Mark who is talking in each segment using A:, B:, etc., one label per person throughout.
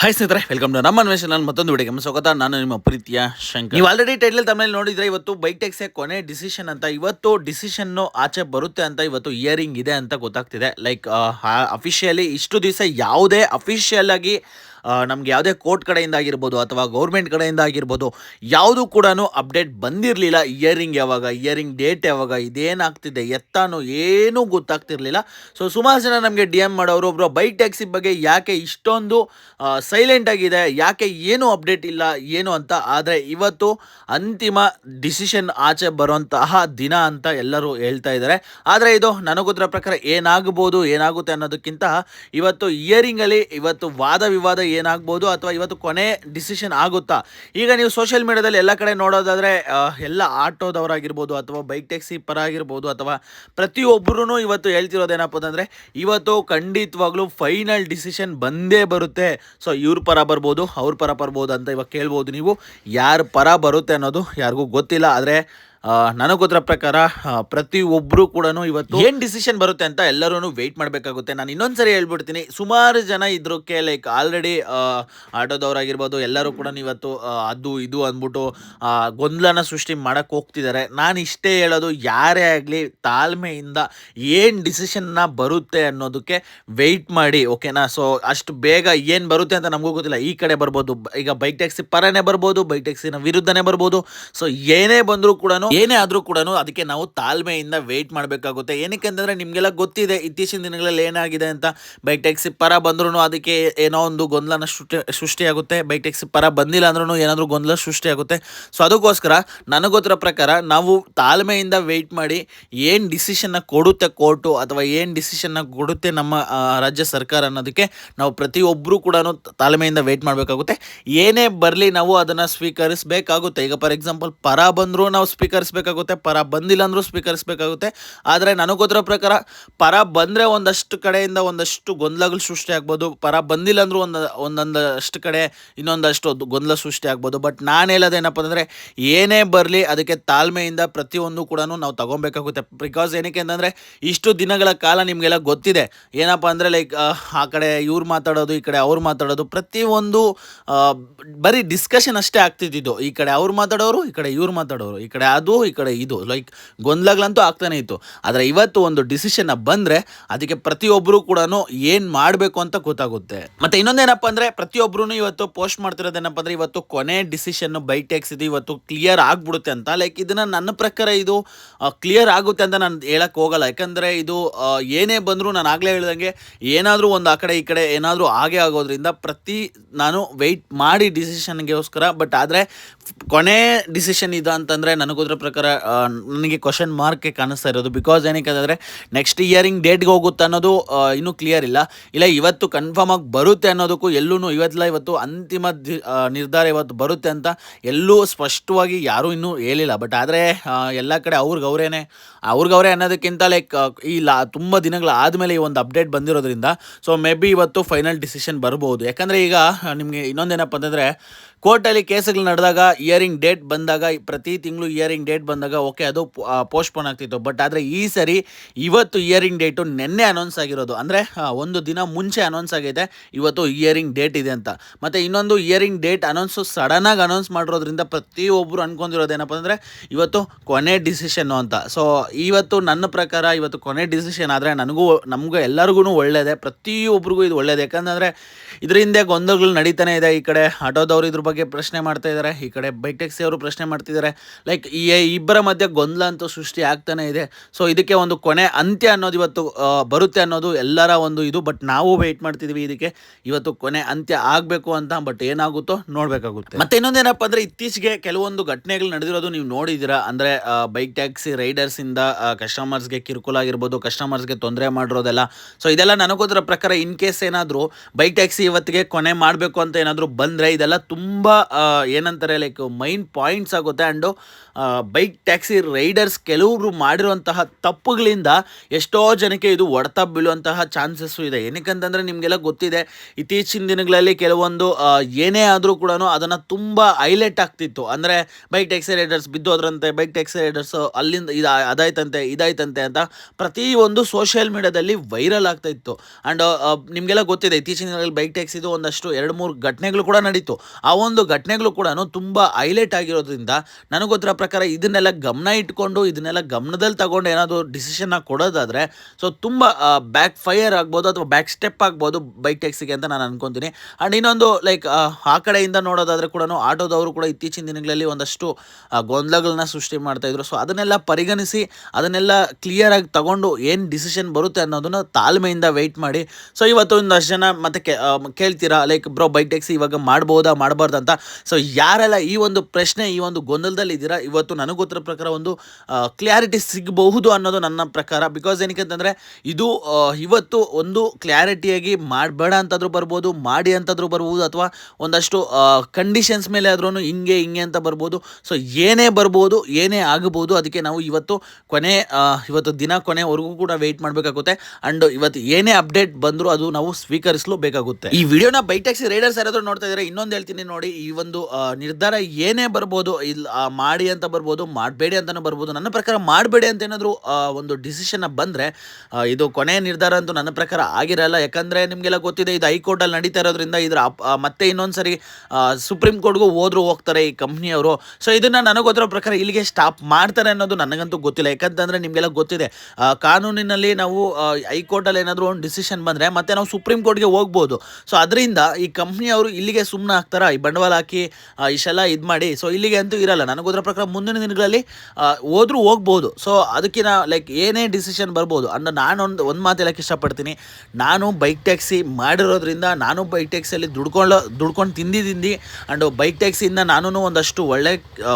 A: Hi ಸ್ನೇಹಿತರೆ welcome to ನಮ್ಮ ಅನ್ವೇಷನ್ ನಾನು ಮತ್ತೊಂದು ವಿಡಿಯೋಗೆ ಸ್ವಾಗತ. ನಾನು ನಿಮ್ಮ ಪ್ರೀತಿಯ ಶಂಕರ್. ನೀವು ಆಲ್ರೆಡಿ ಟೈಟಲ್ ತಮ್ಮಲ್ಲಿ ನೋಡಿದ್ರೆ ಇವತ್ತು ಬೈಕ್ ಟ್ಯಾಕ್ಸೆ ಕೊನೆ ಡಿಸಿಷನ್ ಅಂತ, ಇವತ್ತು ಡಿಸಿಷನ್ ಆಚೆ ಬರುತ್ತೆ ಅಂತ ಇವತ್ತು ಇಯರಿಂಗ್ ಇದೆ ಅಂತ ಗೊತ್ತಾಗ್ತಿದೆ. ಲೈಕ್ ಅಫಿಷಿಯಲಿ ಇಷ್ಟು ದಿವಸ ಯಾವುದೇ ಅಫಿಷಿಯಲ್ ಆಗಿ ನಮ್ಗೆ ಯಾವುದೇ ಕೋರ್ಟ್ ಕಡೆಯಿಂದ ಆಗಿರ್ಬೋದು ಅಥವಾ ಗೌರ್ಮೆಂಟ್ ಕಡೆಯಿಂದ ಆಗಿರ್ಬೋದು ಯಾವುದು ಕೂಡ ಅಪ್ಡೇಟ್ ಬಂದಿರಲಿಲ್ಲ. ಇಯರಿಂಗ್ ಯಾವಾಗ, ಇಯರಿಂಗ್ ಡೇಟ್ ಯಾವಾಗ, ಇದೇನಾಗ್ತಿದೆ, ಎತ್ತಾನು ಏನೂ ಗೊತ್ತಾಗ್ತಿರ್ಲಿಲ್ಲ. ಸೊ ಸುಮಾರು ಜನ ನಮಗೆ ಡಿ ಎಂ ಮಾಡೋರು ಒಬ್ಬರು ಬೈಕ್ ಟ್ಯಾಕ್ಸಿ ಬಗ್ಗೆ ಯಾಕೆ ಇಷ್ಟೊಂದು ಸೈಲೆಂಟ್ ಆಗಿದೆ, ಯಾಕೆ ಏನು ಅಪ್ಡೇಟ್ ಇಲ್ಲ, ಏನು ಅಂತ. ಆದರೆ ಇವತ್ತು ಅಂತಿಮ ಡಿಸಿಷನ್ ಆಚೆ ಬರುವಂತಹ ದಿನ ಅಂತ ಎಲ್ಲರೂ ಹೇಳ್ತಾ ಇದ್ದಾರೆ. ಆದರೆ ಇದು ನನಗೋದ್ರ ಪ್ರಕಾರ ಏನಾಗಬಹುದು ಏನಾಗುತ್ತೆ ಅನ್ನೋದಕ್ಕಿಂತ ಇವತ್ತು ಇಯರಿಂಗಲ್ಲಿ, ಇವತ್ತು ವಾದ ವಿವಾದ ಏನಾಗ್ಬೋದು ಅಥವಾ ಇವತ್ತು ಕೊನೆ ಡಿಸಿಷನ್ ಆಗುತ್ತಾ? ಈಗ ನೀವು ಸೋಷಿಯಲ್ ಮೀಡಿಯಾದಲ್ಲಿ ಎಲ್ಲ ಕಡೆ ನೋಡೋದಾದರೆ ಎಲ್ಲ ಆಟೋದವರಾಗಿರ್ಬೋದು ಅಥವಾ ಬೈಕ್ ಟ್ಯಾಕ್ಸಿ ಪರ ಆಗಿರ್ಬೋದು ಅಥವಾ ಪ್ರತಿಯೊಬ್ಬರೂ ಇವತ್ತು ಹೇಳ್ತಿರೋದೇನಪ್ಪ ಅಂತಂದರೆ ಇವತ್ತು ಖಂಡಿತವಾಗ್ಲೂ ಫೈನಲ್ ಡಿಸಿಷನ್ ಬಂದೇ ಬರುತ್ತೆ. ಸೊ ಇವ್ರ ಪರ ಬರ್ಬೋದು, ಅವ್ರ ಪರ ಬರ್ಬೋದು ಅಂತ ಇವಾಗ ಕೇಳ್ಬೋದು ನೀವು. ಯಾರ ಪರ ಬರುತ್ತೆ ಅನ್ನೋದು ಯಾರಿಗೂ ಗೊತ್ತಿಲ್ಲ. ಆದರೆ ನನಗೆ ಗೊತ್ತಿರೋ ಪ್ರಕಾರ ಪ್ರತಿ ಒಬ್ಬರು ಕೂಡ ಇವತ್ತು ಏನು ಡಿಸಿಷನ್ ಬರುತ್ತೆ ಅಂತ ಎಲ್ಲರೂ ವೆಯ್ಟ್ ಮಾಡಬೇಕಾಗುತ್ತೆ. ನಾನು ಇನ್ನೊಂದ್ಸರಿ ಹೇಳ್ಬಿಡ್ತೀನಿ, ಸುಮಾರು ಜನ ಇದ್ರಕ್ಕೆ ಲೈಕ್ ಆಲ್ರೆಡಿ ಆಟೋದವರಾಗಿರ್ಬೋದು, ಎಲ್ಲರೂ ಕೂಡ ಇವತ್ತು ಅದು ಇದು ಅಂದ್ಬಿಟ್ಟು ಗೊಂದಲನ ಸೃಷ್ಟಿ ಮಾಡಕ್ಕೆ ಹೋಗ್ತಿದ್ದಾರೆ ನಾನು ಇಷ್ಟೇ ಹೇಳೋದು, ಯಾರೇ ಆಗಲಿ ತಾಳ್ಮೆಯಿಂದ ಏನು ಡಿಸಿಷನ್ನ ಬರುತ್ತೆ ಅನ್ನೋದಕ್ಕೆ ವೆಯ್ಟ್ ಮಾಡಿ ಓಕೆನಾ ಸೊ ಅಷ್ಟು ಬೇಗ ಏನು ಬರುತ್ತೆ ಅಂತ ನಮಗೂ ಗೊತ್ತಿಲ್ಲ. ಈ ಕಡೆ ಬರ್ಬೋದು ಈಗ ಬೈಕ್ ಟ್ಯಾಕ್ಸಿ ಪರನೇ ಬರ್ಬೋದು ಬೈಕ್ ಟ್ಯಾಕ್ಸಿನ ವಿರುದ್ಧನೇ ಬರ್ಬೋದು. ಸೊ ಏನೇ ಬಂದರೂ ಕೂಡ ಏನೇ ಆದ್ರೂ ಕೂಡ ಅದಕ್ಕೆ ನಾವು ತಾಳ್ಮೆಯಿಂದ ವೇಟ್ ಮಾಡಬೇಕಾಗುತ್ತೆ. ಏನಕ್ಕೆ ಅಂತಂದ್ರೆ ನಿಮಗೆಲ್ಲ ಗೊತ್ತಿದೆ, ಇತ್ತೀಚಿನ ದಿನಗಳಲ್ಲಿ ಏನಾಗಿದೆ ಅಂತ. ಬೈಟೆಕ್ಸ್ ಟ್ಯಾಕ್ಸಿ ಪರ ಬಂದ್ರು ಅದಕ್ಕೆ ಏನೋ ಒಂದು ಗೊಂದಲನ ಸೃಷ್ಟಿ, ಸೃಷ್ಟಿಯಾಗುತ್ತೆ. ಬೈಟೆಕ್ಸ್ ಪರ ಬಂದಿಲ್ಲ ಅಂದ್ರೂ ಏನಾದರೂ ಗೊಂದಲ ಸೃಷ್ಟಿಯಾಗುತ್ತೆ. ಸೊ ಅದಕ್ಕೋಸ್ಕರ ನನಗೊತ್ತಿರೋ ಗೊತ್ತಿರೋ ಪ್ರಕಾರ ನಾವು ತಾಳ್ಮೆಯಿಂದ ವೆಯ್ಟ್ ಮಾಡಿ ಏನು ಡಿಸಿಷನ್ನ ಕೊಡುತ್ತೆ ಕೋರ್ಟು ಅಥವಾ ಏನು ಡಿಸಿಷನ್ನ ಕೊಡುತ್ತೆ ನಮ್ಮ ರಾಜ್ಯ ಸರ್ಕಾರ ಅನ್ನೋದಕ್ಕೆ ನಾವು ಪ್ರತಿಯೊಬ್ಬರೂ ಕೂಡ ತಾಳ್ಮೆಯಿಂದ ವೆಯ್ಟ್ ಮಾಡಬೇಕಾಗುತ್ತೆ. ಏನೇ ಬರಲಿ ನಾವು ಅದನ್ನು ಸ್ವೀಕರಿಸಬೇಕಾಗುತ್ತೆ. ಈಗ ಫಾರ್ ಎಕ್ಸಾಂಪಲ್ ಪರ ಬಂದರೂ ನಾವು ಸ್ವೀಕರಿಸಬೇಕಾಗುತ್ತೆ ಪರ ಬಂದಿಲ್ಲ ಅಂದರೂ ಸ್ವೀಕರಿಸಬೇಕಾಗುತ್ತೆ ಆದರೆ ನನಗೋದ್ರ ಪ್ರಕಾರ ಪರ ಬಂದರೆ ಒಂದಷ್ಟು ಕಡೆಯಿಂದ ಒಂದಷ್ಟು ಗೊಂದಲಗಳು ಸೃಷ್ಟಿ ಆಗ್ಬೋದು, ಪರ ಬಂದಿಲ್ಲ ಅಂದರೂ ಒಂದು, ಒಂದೊಂದಷ್ಟು ಕಡೆ ಇನ್ನೊಂದಷ್ಟು ಗೊಂದಲ ಸೃಷ್ಟಿ ಆಗ್ಬೋದು. ಬಟ್ ನಾನು ಹೇಳೋದೇನಪ್ಪ ಅಂದರೆ ಏನೇ ಬರಲಿ ಅದಕ್ಕೆ ತಾಳ್ಮೆಯಿಂದ ಪ್ರತಿಯೊಂದು ಕೂಡ ನಾವು ತಗೊಬೇಕಾಗುತ್ತೆ ಬಿಕಾಸ್ ಏನಕ್ಕೆ ಅಂತಂದರೆ ಇಷ್ಟು ದಿನಗಳ ಕಾಲ ನಿಮಗೆಲ್ಲ ಗೊತ್ತಿದೆ. ಏನಪ್ಪ ಅಂದರೆ ಲೈಕ್ ಆ ಕಡೆ ಇವ್ರು ಮಾತಾಡೋದು, ಈ ಕಡೆ ಅವ್ರು ಮಾತಾಡೋದು, ಪ್ರತಿಯೊಂದು ಬರೀ ಡಿಸ್ಕಷನ್ ಅಷ್ಟೇ ಆಗ್ತಿದ್ದಿದ್ದು. ಈ ಕಡೆ ಅವ್ರು ಮಾತಾಡೋರು, ಈ ಕಡೆ ಇವ್ರು ಮಾತಾಡೋರು, ಈ ಕಡೆ ಅದು ಈ ಕಡೆ ಇದು ಲೈಕ್ ಗೊಂದಲಗಳಂತೂ ಆಗ್ತಾನೆ ಇತ್ತು. ಆದರೆ ಇವತ್ತು ಒಂದು ಡಿಸಿಷನ್ ಬಂದರೆ ಅದಕ್ಕೆ ಪ್ರತಿಯೊಬ್ಬರು ಕೂಡ ಏನು ಮಾಡಬೇಕು ಅಂತ ಗೊತ್ತಾಗುತ್ತೆ. ಮತ್ತೆ ಇನ್ನೊಂದೇನಪ್ಪ ಅಂದರೆ ಪ್ರತಿಯೊಬ್ಬರು ಇವತ್ತು ಪೋಸ್ಟ್ ಮಾಡ್ತಿರೋದೇನಪ್ಪ ಅಂದರೆ ಇವತ್ತು ಕೊನೆ ಡಿಸಿಷನ್ ಬೈ ಟ್ಯಾಕ್ಸ್ ಇದು ಇವತ್ತು ಕ್ಲಿಯರ್ ಆಗಿಬಿಡುತ್ತೆ ಅಂತ. ಲೈಕ್ ಇದನ್ನು ನನ್ನ ಪ್ರಕಾರ ಇದು ಕ್ಲಿಯರ್ ಆಗುತ್ತೆ ಅಂತ ನಾನು ಹೇಳಕ್ಕೆ ಹೋಗಲ್ಲ. ಯಾಕಂದರೆ ಇದು ಏನೇ ಬಂದರೂ ನಾನು ಆಗಲೇ ಹೇಳ್ದಂಗೆ ಏನಾದರೂ ಒಂದು ಆ ಕಡೆ ಈ ಕಡೆ ಏನಾದರೂ ಹಾಗೆ ಆಗೋದ್ರಿಂದ ಪ್ರತಿ ನಾನು ವೆಯ್ಟ್ ಮಾಡಿ ಡಿಸಿಷನ್ಗೋಸ್ಕರ ಬಟ್ ಆದರೆ ಕೊನೆ ಡಿಸಿಷನ್ ಇದು ಅಂತಂದರೆ ನನಗೋದ್ರ ಪ್ರಕಾರ ನನಗೆ ಕ್ವಶನ್ ಮಾರ್ಕೆ ಕಾಣಿಸ್ತಾ ಇರೋದು. ಬಿಕಾಸ್ ಏನಕ್ಕೆ ಅಂದರೆ ನೆಕ್ಸ್ಟ್ ಇಯರಿಂಗ್ ಡೇಟ್ಗೆ ಹೋಗುತ್ತೆ ಅನ್ನೋದು ಇನ್ನೂ ಕ್ಲಿಯರ್ ಇಲ್ಲ. ಇಲ್ಲ, ಇವತ್ತು ಕನ್ಫರ್ಮ್ ಆಗಿ ಬರುತ್ತೆ ಅನ್ನೋದಕ್ಕೂ ಎಲ್ಲೂ ಇವತ್ತಿಲ್ಲ ಇವತ್ತು ಅಂತಿಮ ನಿರ್ಧಾರ ಇವತ್ತು ಬರುತ್ತೆ ಅಂತ ಎಲ್ಲೂ ಸ್ಪಷ್ಟವಾಗಿ ಯಾರೂ ಇನ್ನೂ ಹೇಳಿಲ್ಲ. ಬಟ್ ಆದರೆ ಎಲ್ಲ ಕಡೆ ಅವ್ರಿಗೆ ಅವರೇನೆ, ಅವ್ರಿಗೆ ಅವರೇ ಅನ್ನೋದಕ್ಕಿಂತ ಲೈಕ್ ಈ ಲಾ, ತುಂಬ ದಿನಗಳ ಆದಮೇಲೆ ಈ ಒಂದು ಅಪ್ಡೇಟ್ ಬಂದಿರೋದ್ರಿಂದ ಸೊ ಮೇ ಬಿ ಇವತ್ತು ಫೈನಲ್ ಡಿಸಿಷನ್ ಬರ್ಬೋದು. ಯಾಕಂದರೆ ಈಗ, ನಿಮಗೆ ಇನ್ನೊಂದೇನಪ್ಪ ಅಂತಂದರೆ ಕೋರ್ಟಲ್ಲಿ ಕೇಸ್ಗಳು ನಡೆದಾಗ ಇಯರಿಂಗ್ ಡೇಟ್ ಬಂದಾಗ, ಪ್ರತಿ ತಿಂಗಳು ಇಯರಿಂಗ್ ಡೇಟ್ ಬಂದಾಗ, ಓಕೆ, ಅದು ಪೋಸ್ಟ್ಪೋನ್ ಆಗ್ತಿತ್ತು. ಬಟ್ ಆದರೆ ಈ ಸರಿ ಇವತ್ತು ಇಯರಿಂಗ್ ಡೇಟು ನಿನ್ನೆ ಅನೌನ್ಸ್ ಆಗಿರೋದು. ಅಂದರೆ ಒಂದು ದಿನ ಮುಂಚೆ ಅನೌನ್ಸ್ ಆಗೈತೆ. ಇವತ್ತು ಇಯರಿಂಗ್ ಡೇಟ್ ಇದೆ ಅಂತ. ಮತ್ತು ಇನ್ನೊಂದು ಇಯರಿಂಗ್ ಡೇಟ್ ಅನೌನ್ಸು ಸಡನ್ನಾಗಿ ಅನೌನ್ಸ್ ಮಾಡಿರೋದ್ರಿಂದ ಪ್ರತಿಯೊಬ್ಬರು ಅನ್ಕೊಂಡಿರೋದೇನಪ್ಪ ಅಂದರೆ, ಇವತ್ತು ಕೊನೆ ಡಿಸಿಷನ್ನು ಅಂತ. ಸೊ ಇವತ್ತು ನನ್ನ ಪ್ರಕಾರ ಇವತ್ತು ಕೊನೆ ಡಿಸಿಷನ್ ಆದರೆ ನನಗೂ, ನಮಗೂ ಎಲ್ಲರಿಗೂ ಒಳ್ಳೆಯದೇ ಪ್ರತಿಯೊಬ್ಬರಿಗೂ ಇದು ಒಳ್ಳೆಯದು ಯಾಕಂದರೆ ಇದರಿಂದ ಗೊಂದಲಗಳು ನಡೀತಾನೆ ಇದೆ ಈ ಕಡೆ. ಆಟೋದವ್ರು ಇದ್ರ ಬಗ್ಗೆ ಪ್ರಶ್ನೆ ಮಾಡ್ತಾ ಇದ್ದಾರೆ ಈ ಕಡೆ ಬೈಕ್ ಟ್ಯಾಕ್ಸಿ ಅವರು ಪ್ರಶ್ನೆ ಮಾಡ್ತಿದ್ದಾರೆ ಲೈಕ್ ಈ ಇಬ್ಬರ ಮಧ್ಯೆ ಗೊಂದಲ ಅಂತೂ ಸೃಷ್ಟಿ ಆಗ್ತಾನೆ ಇದೆ. ಸೊ ಇದಕ್ಕೆ ಒಂದು ಕೊನೆ ಅಂತ್ಯ ಅನ್ನೋದು ಇವತ್ತು ಬರುತ್ತೆ ಅನ್ನೋದು ಎಲ್ಲರ ಒಂದು ಇದು. ಬಟ್ ನಾವು ವೆಯ್ಟ್ ಮಾಡ್ತಿದ್ವಿ ಇದಕ್ಕೆ. ಇವತ್ತು ಕೊನೆ ಅಂತ್ಯ ಆಗಬೇಕು ಅಂತ. ಬಟ್ ಏನಾಗುತ್ತೋ ನೋಡಬೇಕಾಗುತ್ತೆ. ಮತ್ತೆ ಇನ್ನೊಂದೇನಪ್ಪ ಅಂದರೆ ಇತ್ತೀಚೆಗೆ ಕೆಲವೊಂದು ಘಟನೆಗಳು ನಡೆದಿರೋದು ನೀವು ನೋಡಿದ್ದೀರಾ. ಅಂದರೆ ಬೈಕ್ ಟ್ಯಾಕ್ಸಿ ರೈಡರ್ಸಿಂದ ಕಸ್ಟಮರ್ಸ್ಗೆ ಕಿರುಕುಳ ಆಗಿರ್ಬೋದು ಕಸ್ಟಮರ್ಸ್ಗೆ ತೊಂದರೆ ಮಾಡಿರೋದೆಲ್ಲ. ಸೊ ಇದೆಲ್ಲ ನನಗೋದ್ರ ಪ್ರಕಾರ ಇನ್ ಕೇಸ್ ಏನಾದರೂ ಬೈಕ್ ಟ್ಯಾಕ್ಸಿ ಇವತ್ತಿಗೆ ಕೊನೆ ಮಾಡಬೇಕು ಅಂತ ಏನಾದರೂ ಬಂದರೆ, ಇದೆಲ್ಲ ತುಂಬ ತುಂಬ ಏನಂತಾರೆ ಲೈಕ್ ಮೈನ್ ಪಾಯಿಂಟ್ಸ್ ಆಗುತ್ತೆ. ಆ್ಯಂಡು ಬೈಕ್ ಟ್ಯಾಕ್ಸಿ ರೈಡರ್ಸ್ ಕೆಲವರು ಮಾಡಿರುವಂತಹ ತಪ್ಪುಗಳಿಂದ ಎಷ್ಟೋ ಜನಕ್ಕೆ ಇದು ಒಡೆತ ಬೀಳುವಂತಹ ಚಾನ್ಸಸ್ಸು ಇದೆ. ಏನಕ್ಕಂತಂದರೆ ನಿಮಗೆಲ್ಲ ಗೊತ್ತಿದೆ, ಇತ್ತೀಚಿನ ದಿನಗಳಲ್ಲಿ ಕೆಲವೊಂದು ಏನೇ ಆದರೂ ಕೂಡ ಅದನ್ನು ತುಂಬ ಹೈಲೈಟ್ ಆಗ್ತಿತ್ತು. ಅಂದರೆ ಬೈಕ್ ಟ್ಯಾಕ್ಸಿ ರೈಡರ್ಸ್ ಬಿದ್ದೋದ್ರಂತೆ ಬೈಕ್ ಟ್ಯಾಕ್ಸಿ ರೈಡರ್ಸ್ ಅಲ್ಲಿಂದ ಇದು, ಅದಾಯ್ತಂತೆ, ಇದಾಯ್ತಂತೆ ಅಂತ ಪ್ರತಿಯೊಂದು ಸೋಷಿಯಲ್ ಮೀಡಿಯಾದಲ್ಲಿ ವೈರಲ್ ಆಗ್ತಾ ಇತ್ತು. ಆ್ಯಂಡ್ ನಿಮಗೆಲ್ಲ ಗೊತ್ತಿದೆ, ಇತ್ತೀಚಿನ ದಿನಗಳಲ್ಲಿ ಬೈಕ್ ಟ್ಯಾಕ್ಸಿದು ಒಂದಷ್ಟು, ಎರಡು, ಮೂರು ಘಟನೆಗಳು ಕೂಡ ನಡೀತು. ಆ ಒಂದು ಘಟನೆಗಳು ಕೂಡ ತುಂಬ ಹೈಲೈಟ್ ಆಗಿರೋದ್ರಿಂದ ನನಗೊತ್ತಿರ ಗೊತ್ತಿರೋ ಪ್ರಕಾರ ಇದನ್ನೆಲ್ಲ ಗಮನ ಇಟ್ಕೊಂಡು, ಇದನ್ನೆಲ್ಲ ಗಮನದಲ್ಲಿ ತಗೊಂಡು ಏನಾದರೂ ಡಿಸಿಷನ್ನ ಕೊಡೋದಾದರೆ, ಸೊ ತುಂಬ ಬ್ಯಾಕ್ ಫೈರ್ ಆಗ್ಬೋದು ಅಥವಾ ಬ್ಯಾಕ್ ಸ್ಟೆಪ್ ಆಗ್ಬೋದು ಬೈಕ್ ಟ್ಯಾಕ್ಸಿಗೆ ಅಂತ ನಾನು ಅನ್ಕೊತೀನಿ. ಆ್ಯಂಡ್ ಇನ್ನೊಂದು ಲೈಕ್ ಆ ಕಡೆಯಿಂದ ನೋಡೋದಾದರೆ ಕೂಡ ಆಟೋದವರು ಕೂಡ ಇತ್ತೀಚಿನ ದಿನಗಳಲ್ಲಿ ಒಂದಷ್ಟು ಗೊಂದಲಗಳನ್ನ ಸೃಷ್ಟಿ ಮಾಡ್ತಾ ಇದ್ರು. ಸೊ ಅದನ್ನೆಲ್ಲ ಪರಿಗಣಿಸಿ, ಅದನ್ನೆಲ್ಲ ಕ್ಲಿಯರಾಗಿ ತಗೊಂಡು ಏನು ಡಿಸಿಷನ್ ಬರುತ್ತೆ ಅನ್ನೋದನ್ನು ತಾಳ್ಮೆಯಿಂದ ವೆಯ್ಟ್ ಮಾಡಿ. ಸೊ ಇವತ್ತು ಒಂದಷ್ಟು ಜನ ಮತ್ತೆ ಕೇಳ್ತೀರಾ? ಲೈಕ್ ಬ್ರೋ ಬೈಕ್ ಟ್ಯಾಕ್ಸಿ ಇವಾಗ ಮಾಡ್ಬೋದಾ? ಮಾಡಬಾರ್ದು? ಅಂತ. ಸೊ ಯಾರೆಲ್ಲ ಈ ಒಂದು ಪ್ರಶ್ನೆ, ಈ ಒಂದು ಗೊಂದಲದಲ್ಲಿ ಇದ್ದೀರಾ, ಇವತ್ತು ನನಗೆ ಗೊತ್ತಿರೋ ಪ್ರಕಾರ ಒಂದು ಕ್ಲಾರಿಟಿ ಸಿಗಬಹುದು ಅನ್ನೋದು ನನ್ನ ಪ್ರಕಾರ. ಬಿಕಾಸ್ ಏನಕ್ಕೆ ಅಂತಂದರೆ ಇದು ಇವತ್ತು ಒಂದು ಕ್ಲಾರಿಟಿಯಾಗಿ ಮಾಡಬೇಡ ಅಂತಾದರೂ ಬರ್ಬೋದು, ಮಾಡಿ ಅಂತಾದರೂ ಬರ್ಬೋದು, ಅಥವಾ ಒಂದಷ್ಟು ಕಂಡೀಷನ್ಸ್ ಮೇಲೆ ಆದ್ರೂ ಹಿಂಗೆ ಹಿಂಗೆ ಅಂತ ಬರ್ಬೋದು. ಸೊ ಏನೇ ಬರ್ಬೋದು, ಏನೇ ಆಗಬಹುದು, ಅದಕ್ಕೆ ನಾವು ಇವತ್ತು ಕೊನೆ ಇವತ್ತು ದಿನ ಕೊನೆವರೆಗೂ ಕೂಡ ವೆಯ್ಟ್ ಮಾಡಬೇಕಾಗುತ್ತೆ. ಅಂಡ್ ಇವತ್ತು ಏನೇ ಅಪ್ಡೇಟ್ ಬಂದರೂ ಅದು ನಾವು ಸ್ವೀಕರಿಸಲು ಬೇಕಾಗುತ್ತೆ. ಈ ವಿಡಿಯೋನ ಬೈಕ್ ಟ್ಯಾಕ್ಸಿ ರೈಡರ್ಸ್ ಯಾರಾದರೂ ನೋಡ್ತಾ ಇದ್ದಾರೆ, ಇನ್ನೊಂದು ಹೇಳ್ತೀನಿ ನೋಡಿ. ಈ ಒಂದು ನಿರ್ಧಾರ ಏನೇ ಬರ್ಬೋದು ಇಲ್ಲ ಮಾಡಿ ಅಂತ ಬರ್ಬೋದು, ಮಾಡಬೇಡಿ ಅಂತಲೂ ಬರ್ಬೋದು. ನನ್ನ ಪ್ರಕಾರ ಮಾಡಬೇಡಿ ಅಂತ ಏನಾದರೂ ಒಂದು ಡಿಸಿಷನ್ ಬಂದರೆ ಇದು ಕೊನೆಯ ನಿರ್ಧಾರ ಅಂತೂ ನನ್ನ ಪ್ರಕಾರ ಆಗಿರಲ್ಲ. ಯಾಕಂದರೆ ನಿಮಗೆಲ್ಲ ಗೊತ್ತಿದೆ, ಇದು ಹೈಕೋರ್ಟಲ್ಲಿ ನಡೀತಾ ಇರೋದ್ರಿಂದ ಇದರ ಮತ್ತೆ ಇನ್ನೊಂದು ಸರಿ ಸುಪ್ರೀಂ ಕೋರ್ಟ್ಗೂ ಹೋದ್ರು ಹೋಗ್ತಾರೆ ಈ ಕಂಪ್ನಿಯವರು ಸೊ ಇದನ್ನು ನನಗೆ ಗೊತ್ತಿರೋ ಪ್ರಕಾರ ಇಲ್ಲಿಗೆ ಸ್ಟಾಪ್ ಮಾಡ್ತಾರೆ ಅನ್ನೋದು ನನಗಂತೂ ಗೊತ್ತಿಲ್ಲ. ಯಾಕಂತಂದರೆ ನಿಮಗೆಲ್ಲ ಗೊತ್ತಿದೆ ಕಾನೂನಿನಲ್ಲಿ ನಾವು ಹೈಕೋರ್ಟಲ್ಲಿ ಏನಾದರೂ ಒಂದು ಡಿಸಿಷನ್ ಬಂದರೆ ಮತ್ತೆ ನಾವು ಸುಪ್ರೀಂ ಕೋರ್ಟ್ಗೆ ಹೋಗ್ಬೋದು. ಸೊ ಅದರಿಂದ ಈ ಕಂಪ್ನಿಯವರು ಇಲ್ಲಿಗೆ ಸುಮ್ಮನೆ ಆಗ್ತಾರೆ? ಈ ಬಂಡವಾಳ ಹಾಕಿ ಇಷ್ಟೆಲ್ಲ ಇದು ಮಾಡಿ. ಸೊ ಇಲ್ಲಿಗೆ ಅಂತೂ ಇರಲ್ಲ. ನನಗೋದ್ರ ಪ್ರಕಾರ ಮುಂದಿನ ದಿನಗಳಲ್ಲಿ ಹೋದರೂ ಹೋಗ್ಬೋದು. ಸೊ ಅದಕ್ಕಿಂತ ಲೈಕ್ ಏನೇ ಡಿಸಿಷನ್ ಬರ್ಬೋದು. ಅಂಡ್ ನಾನು ಒಂದು ಒಂದು ಮಾತು ಹೇಳಕ್ಕೆ ಇಷ್ಟಪಡ್ತೀನಿ. ನಾನು ಬೈಕ್ ಟ್ಯಾಕ್ಸಿ ಮಾಡಿರೋದ್ರಿಂದ ನಾನು ಬೈಕ್ ಟ್ಯಾಕ್ಸಿಯಲ್ಲಿ ದುಡ್ಕೊಳ್ಳೋ ದುಡ್ಕೊಂಡು ತಿಂದಿದ್ದೀನಿ ಆ್ಯಂಡ್ ಬೈಕ್ ಟ್ಯಾಕ್ಸಿಯಿಂದ ನಾನು ಒಂದಷ್ಟು ಒಳ್ಳೆ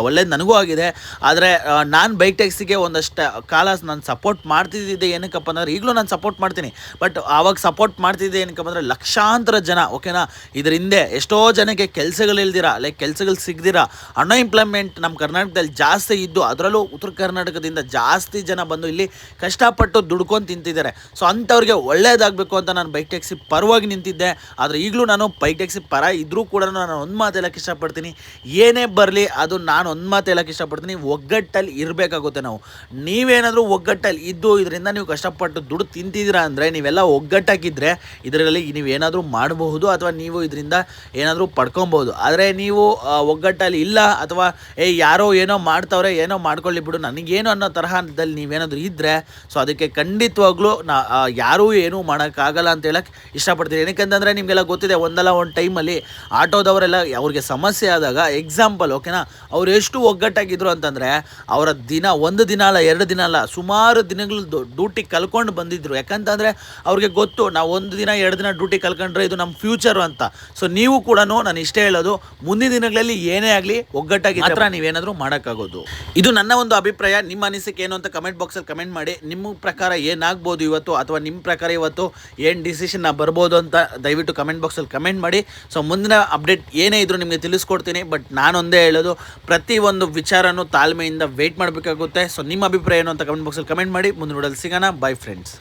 A: ಒಳ್ಳೇದು ನನಗೂ ಆಗಿದೆ. ಆದರೆ ನಾನು ಬೈಕ್ ಟ್ಯಾಕ್ಸಿಗೆ ಒಂದಷ್ಟು ಕಾಲ ನಾನು ಸಪೋರ್ಟ್ ಮಾಡ್ತಿದ್ದಿದ್ದೆ ಏನಕ್ಕಪ್ಪ ಅಂದರೆ, ಈಗಲೂ ನಾನು ಸಪೋರ್ಟ್ ಮಾಡ್ತೀನಿ. ಬಟ್ ಆವಾಗ ಸಪೋರ್ಟ್ ಮಾಡ್ತಿದ್ದೆ ಏನಕ್ಕಪ್ಪ ಅಂದರೆ ಲಕ್ಷಾಂತರ ಜನ ಓಕೆನಾ ಹಿಂದೆ ಎಷ್ಟೋ ಜನಕ್ಕೆ ಕೆಲಸಗಳಿಲ್ದಿರ ಲೈಕ್ ಕೆಲಸಗಳು ಸಿಗ್ದಿರ ಅನ್ಎಂಪ್ಲಾಯ್ಮೆಂಟ್ ನಮ್ಮ ಕರ್ನಾಟಕದಲ್ಲಿ ಜಾಸ್ತಿ ಇದ್ದು ಅದರಲ್ಲೂ ಉತ್ತರ ಕರ್ನಾಟಕದಿಂದ ಜಾಸ್ತಿ ಜನ ಬಂದು ಇಲ್ಲಿ ಕಷ್ಟಪಟ್ಟು ದುಡ್ಕೊಂಡು ತಿಂತಿದ್ದಾರೆ. ಸೊ ಅಂಥವ್ರಿಗೆ ಒಳ್ಳೇದಾಗಬೇಕು ಅಂತ ನಾನು ಬೈಕ್ ಟ್ಯಾಕ್ಸಿ ಪರವಾಗಿ ನಿಂತಿದ್ದೆ. ಆದರೆ ಈಗಲೂ ನಾನು ಬೈಕ್ ಟ್ಯಾಕ್ಸಿ ಪರ ಇದ್ದರೂ ಕೂಡ ನಾನು ಒಂದು ಮಾತು ಹೇಳಕ್ಕೆ ಇಷ್ಟಪಡ್ತೀನಿ. ಏನೇ ಬರಲಿ ಅದು ನಾನು ಒಂದು ಮಾತು ಹೇಳಕ್ಕೆ ಇಷ್ಟಪಡ್ತೀನಿ. ಒಗ್ಗಟ್ಟಲ್ಲಿ ಇರಬೇಕಾಗುತ್ತೆ ನಾವು. ನೀವೇನಾದರೂ ಒಗ್ಗಟ್ಟಲ್ಲಿ ಇದ್ದು ಇದರಿಂದ ನೀವು ಕಷ್ಟಪಟ್ಟು ದುಡ್ಡು ತಿಂತಿದ್ದೀರಾ ಅಂದರೆ ನೀವೆಲ್ಲ ಒಗ್ಗಟ್ಟಾಗಿದ್ದರೆ ಇದರಲ್ಲಿ ನೀವೇನಾದರೂ ಮಾಡಬಹುದು ಅಥವಾ ನೀವು ಇದರಿಂದ ಏನಾದರೂ ಪಡ್ಕೊಬೋದು ಆದರೆ ನೀವು ಒಗ್ಗಟ್ಟಲ್ಲಿ ಇಲ್ಲ ಅಥವಾ, ಏ, ಯಾರೋ ಏನೋ ಮಾಡ್ತವ್ರೆ, ಏನೋ ಮಾಡ್ಕೊಳ್ಳಿ ಬಿಡು, ನನಗೇನು ಅನ್ನೋ ತರಹದಲ್ಲಿ ನೀವೇನಾದರೂ ಇದ್ದರೆ ಸೊ ಅದಕ್ಕೆ ಖಂಡಿತವಾಗ್ಲೂ ನಾ ಯಾರೂ ಏನೂ ಮಾಡೋಕ್ಕಾಗಲ್ಲ ಅಂತ ಹೇಳಕ್ಕೆ ಇಷ್ಟಪಡ್ತೀನಿ. ಏನಕ್ಕೆಂತಂದರೆ ನಿಮಗೆಲ್ಲ ಗೊತ್ತಿದೆ, ಒಂದಲ್ಲ ಒಂದು ಟೈಮಲ್ಲಿ ಆಟೋದವರೆಲ್ಲ ಅವ್ರಿಗೆ ಸಮಸ್ಯೆ ಆದಾಗ ಎಕ್ಸಾಂಪಲ್ ಓಕೆನಾ ಅವ್ರು ಎಷ್ಟು ಒಗ್ಗಟ್ಟಾಗಿದ್ರು ಅಂತಂದರೆ, ಅವರ ದಿನ ಒಂದು ದಿನ ಅಲ್ಲ, ಎರಡು ದಿನ ಅಲ್ಲ, ಸುಮಾರು ದಿನಗಳು ಡ್ಯೂಟಿ ಕಲ್ಕೊಂಡು ಬಂದಿದ್ರು. ಯಾಕಂತಂದರೆ ಅವ್ರಿಗೆ ಗೊತ್ತು, ನಾವು ಒಂದು ದಿನ, ಎರಡು ದಿನ ಡ್ಯೂಟಿ ಕಲ್ಕೊಂಡ್ರೆ ಇದು ನಮ್ಮ ಫ್ಯೂಚರು ಅಂತ. ಸೊ ನೀವು ಕೂಡ ನಾನು ಇಷ್ಟೇ ಹೇಳೋದು ಮುಂದಿನ ದಿನಗಳಲ್ಲಿ ಏನೇ ಆಗಲಿ ಒಗ್ಗಟ್ಟಾಗಿ ಮಾತ್ರ ನೀವೇನಾದರೂ ಮಾಡೋಕ್ಕಾಗೋದು. ಇದು ನನ್ನ ಒಂದು ಅಭಿಪ್ರಾಯ. ನಿಮ್ಮ ಅನಿಸಿಕೆ ಏನು ಅಂತ ಕಮೆಂಟ್ ಬಾಕ್ಸಲ್ಲಿ ಕಮೆಂಟ್ ಮಾಡಿ. ನಿಮ್ಮ ಪ್ರಕಾರ ಏನಾಗ್ಬೋದು ಇವತ್ತು ಅಥವಾ ನಿಮ್ಮ ಪ್ರಕಾರ ಇವತ್ತು ಏನು ಡಿಸಿಷನ್ ಬರ್ಬೋದು ಅಂತ ದಯವಿಟ್ಟು ಕಮೆಂಟ್ ಬಾಕ್ಸಲ್ಲಿ ಕಮೆಂಟ್ ಮಾಡಿ. ಸೊ ಮುಂದಿನ ಅಪ್ಡೇಟ್ ಏನೇ ಇದ್ರೂ ನಿಮಗೆ ತಿಳಿಸ್ಕೊಡ್ತೀನಿ. ಬಟ್ ನಾನೊಂದೇ ಹೇಳೋದು ಪ್ರತಿ ಒಂದು ವಿಚಾರನೂ ತಾಳ್ಮೆಯಿಂದ ವೆಯ್ಟ್ ಮಾಡಬೇಕಾಗುತ್ತೆ. ಸೊ ನಿಮ್ಮ ಅಭಿಪ್ರಾಯ ಏನು ಅಂತ ಕಮೆಂಟ್ ಬಾಕ್ಸಲ್ಲಿ ಕಮೆಂಟ್ ಮಾಡಿ. ಮುಂದಿನ ನೋಡಲು ಸಿಗೋಣ. By friends